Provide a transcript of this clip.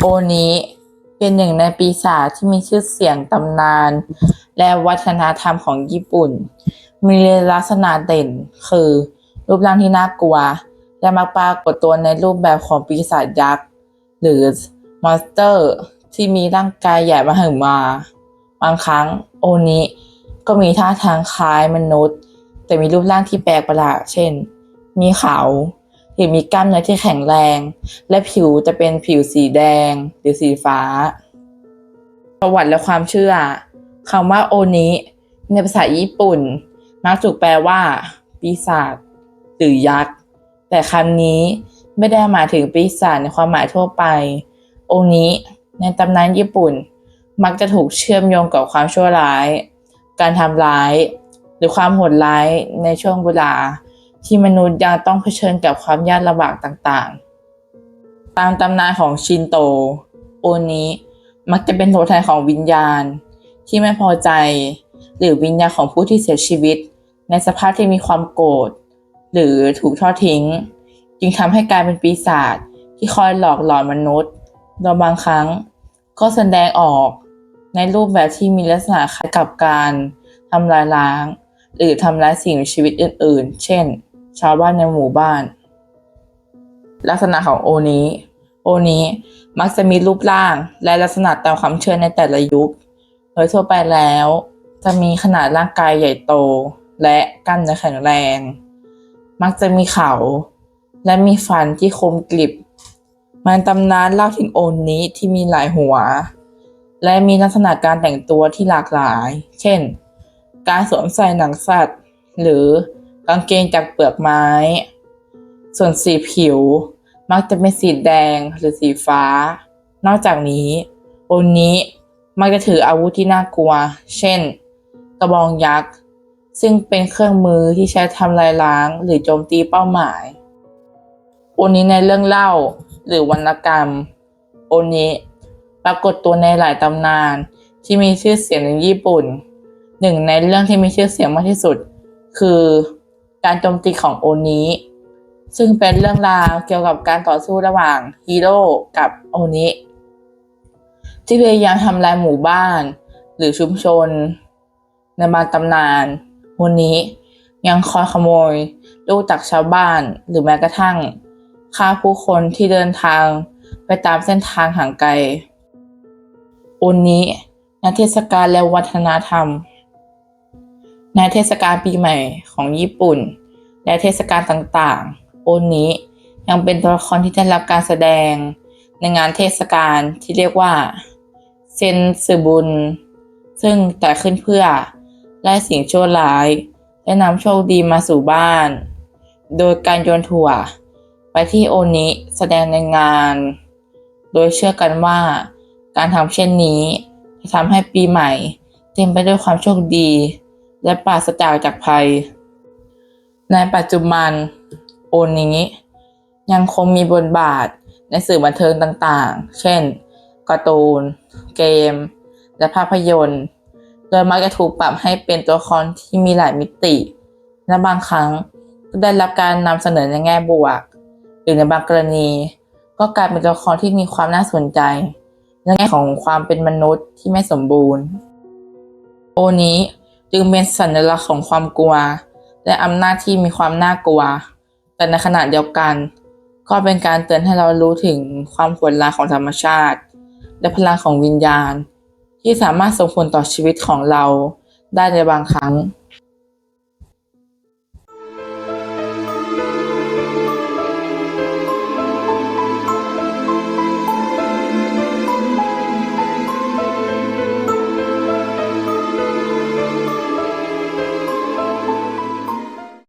โอนี้เป็นหนึ่งในปีศาจที่มีชื่อเสียงตำนาน และวัฒนธรรมของญี่ปุ่น มีลักษณะเด่นคือ รูปร่างที่น่ากลัว และมักปรากฏตัวในรูปแบบของปีศาจยักษ์ หรือมอนสเตอร์ ที่มีร่างกายใหญ่มหึมา บางครั้งโอนิก็มีท่าทางคล้ายมนุษย์ แต่มีรูปร่างที่แปลกประหลาดเช่น มีเขา หรือมีกล้ามเนื้อที่แข็งแรง และผิวจะเป็นผิวสีแดงหรือสีฟ้า ประวัติและความเชื่อคำว่าโอนิในภาษาญี่ปุ่น มักถูกแปลว่า ปีศาจหรือยักษ์ แต่คำนี้ไม่ได้หมายถึงปีศาจในความหมายทั่วไป โอนิในตำนานญี่ปุ่น มักจะถูกเชื่อมโยงกับความชั่วร้าย การทำร้าย หรือความโหดร้ายในช่วงเวลา ที่มนุษย์ยังต้องเผชิญกับความยากลำบากต่างๆ ตามตำนานของชินโต โอนิมักจะเป็นตัวแทนของวิญญาณ ที่ไม่พอใจ หรือวิญญาณของผู้ที่เสียชีวิต ในสภาพที่มีความโกรธหรือถูกทอดทิ้ง จึงทำให้กลายเป็นปีศาจที่คอยหลอกหลอนมนุษย์โดยบางครั้งก็แสดงออกในรูปแบบที่มีลักษณะคล้ายกับการทำลายล้าง หรือทำร้ายสิ่งมีชีวิตอื่น ๆ เช่น ชาวบ้านในหมู่บ้าน ลักษณะของโอนี้ โอนี้มักจะมีรูปร่างและลักษณะตามความเชื่อในแต่ละยุค โดยทั่วไปแล้ว จะมีขนาดร่างกายใหญ่โต และกล้ามเนื้อแข็งแรง มักจะมีเขา และมีฟันที่คมกริบ มันตำนานเล่าถึงโอนี้ที่มีหลายหัว และมีลักษณะการแต่งตัวที่หลากหลาย เช่น การสวมใส่หนังสัตว์ หรือ กางเกงจากเปลือกไม้ ส่วนสีผิว มักจะเป็นสีแดงหรือสีฟ้า นอกจากนี้โอนี้มักจะถืออาวุธที่น่ากลัว เช่น กระบองยักษ์ ซึ่งเป็นเครื่องมือที่ใช้ทำลายล้างหรือโจมตีเป้าหมาย โอนี้ในเรื่องเล่าหรือวรรณกรรม โอนี้ปรากฏตัวในหลายตำนานที่มีชื่อเสียงในญี่ปุ่น หนึ่งในเรื่องที่มีชื่อเสียงมากที่สุด คือ การโจมตีของโอนี้ ซึ่งเป็นเรื่องราวเกี่ยวกับการต่อสู้ระหว่างฮีโร่กับโอนิที่พยายามทำลายหมู่บ้าน หรือชุมชน ในบางตำนานโอนิยังคอยขโมยลูกจากชาวบ้านหรือแม้กระทั่งฆ่าผู้คนที่เดินทางไปตามเส้นทางห่างไกลโอนิในเทศกาลและวัฒนธรรม ในเทศกาลปีใหม่ของญี่ปุ่น และเทศกาลต่างๆ โอนิยังเป็นตัวละครที่ได้รับการแสดงในงานเทศกาลที่เรียกว่าเซนสึบุนซึ่งแต่ขึ้นเพื่อไล่สิ่งชั่วร้าย และนำโชคดีมาสู่บ้าน โดยการโยนถั่ว ไปที่โอนิแสดงในงาน โดยเชื่อกันว่าการทำเช่นนี้ จะทำให้ปีใหม่ เต็มไปด้วยความโชคดี และปราศจากจากภัย ในปัจจุบันโอนี้ ยังคงมีบทบาทในสื่อบันเทิงต่างๆ เช่นการ์ตูน เกม และภาพยนตร์ โดยมักจะถูกปรับให้เป็นตัวละครที่มีหลายมิติ และบางครั้งก็ได้รับการนำเสนอในแง่บวก หรือในบางกรณี ก็กลายเป็นตัวละครที่มีความน่าสนใจในแง่ของความเป็นมนุษย์ที่ไม่สมบูรณ์ โอนี้ จึงเป็นสัญลักษณ์ของความกลัว และอำนาจที่มีความน่ากลัว แต่ในขณะเดียวกัน ก็เป็นการเตือนให้เรารู้ถึงความโหดร้ายของธรรมชาติ และพลังของวิญญาณ ที่สามารถส่งผลต่อชีวิตของเราได้ในบางครั้ง